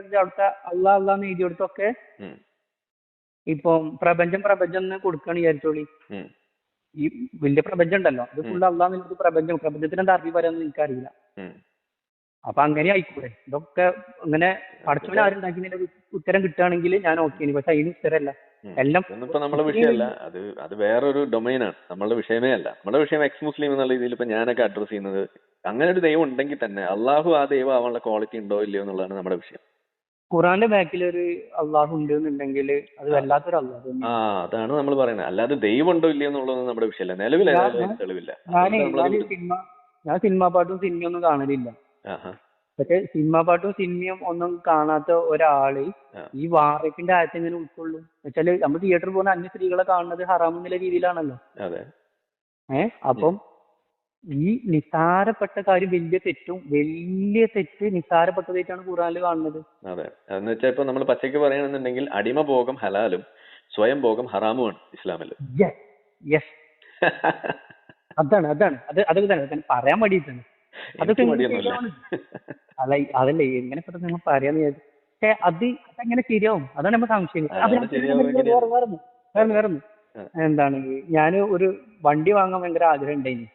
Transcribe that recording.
പറയുന്നത് അവിടുത്തെ അള്ളാ അള്ളാന്ന് എഴുതി കൊടുത്തൊക്കെ ഇപ്പം പ്രപഞ്ചം പ്രപഞ്ചം എന്ന് വിചാരിച്ചോളി. ഈ വലിയ പ്രപഞ്ചം ഉണ്ടല്ലോ. അത് ഫുള്ള് അള്ളാന്ന് എഴുതി പ്രപഞ്ചം. പ്രപഞ്ചത്തിന് എന്താ അറബി പറയാന്ന് എനിക്കറിയില്ല. അപ്പൊ അങ്ങനെ ആയിക്കൂടെ? ഇതൊക്കെ അങ്ങനെ പഠിച്ചവൻ ആരുണ്ടാക്കിയതിന്റെ ഒരു ഉത്തരം കിട്ടുകയാണെങ്കിൽ ഞാൻ ഓക്കെ പക്ഷെ അതിന് ഉത്തരമല്ല. എല്ലാം വിഷയമല്ല. അത് അത് വേറൊരു ഡൊമൈനാണ് നമ്മളുടെ വിഷയമേ അല്ല. നമ്മുടെ വിഷയം എക്സ് മുസ്ലിം എന്നുള്ള രീതിയിൽ ഇപ്പൊ ഞാനൊക്കെ അഡ്രസ് ചെയ്യുന്നത് അങ്ങനെ ഒരു ദൈവം ഉണ്ടെങ്കിൽ തന്നെ അള്ളാഹു ആ ദൈവം ആവാനുള്ള ക്വാളിറ്റി ഉണ്ടോ ഇല്ലയോ എന്നുള്ളതാണ് നമ്മുടെ വിഷയം. ഖുറാന്റെ ബാക്കിൽ ഒരു അള്ളാഹു ഉണ്ട് എന്നുണ്ടെങ്കിൽ അത് വല്ലാത്തൊരു അള്ളാഹു ആ അതാണ് നമ്മൾ പറയുന്നത്. അല്ലാതെ ദൈവം ഉണ്ടോ ഇല്ലയോ എന്നുള്ളത് നമ്മുടെ വിഷയമല്ല. നിലവിൽ തെളിവില്ല. ഞാൻ സിനിമ ഞാൻ സിനിമാ പാട്ടും സിനിമയൊന്നും കാണലില്ല. പക്ഷെ സിനിമാ പാട്ടും സിനിമയും ഒന്നും കാണാത്ത ഒരാൾ ഈ വാറേപ്പിന്റെ ആയത്തെ എങ്ങനെ ഉൾക്കൊള്ളും. വെച്ചാൽ നമ്മൾ തിയേറ്ററിൽ പോകുന്ന അന്യ സ്ത്രീകളെ കാണുന്നത് ഹറാമെന്നുള്ള രീതിയിലാണല്ലോ. ഏഹ് അപ്പം ഈ നിസാരപ്പെട്ട കാര്യം വലിയ തെറ്റും വലിയ തെറ്റ് നിസാരപ്പെട്ടതായിട്ടാണ് ഖുറാനിൽ കാണുന്നത്. അതെ. എന്ന് വെച്ചാൽ ഇപ്പൊ നമ്മൾ പച്ചയ്ക്ക് പറയുകയാണെന്നുണ്ടെങ്കിൽ അടിമ ഭോഗം ഹലാലും സ്വയം ഭോഗം ഹറാമുമാണ് ഇസ്ലാമിൽ യെസ് അതാണ് അതാണ്. അത് അതൊക്കെ തന്നെ അതന്നെ പറയാൻ വേണ്ടിയിട്ടാണ് അതൊക്കെ? അല്ല അതല്ലേ എങ്ങനെ പെട്ടെന്ന് നിങ്ങൾ പറയാന്ന് വിചാരിച്ചു. പക്ഷെ അത് അതെങ്ങനെ ശരിയാവും? അതാണ് നമ്മൾ സംശയം. വേറെ വേറെ എന്താണ് ഞാൻ ഒരു വണ്ടി വാങ്ങാൻ ഭയങ്കര ആഗ്രഹം ഉണ്ടായിന്.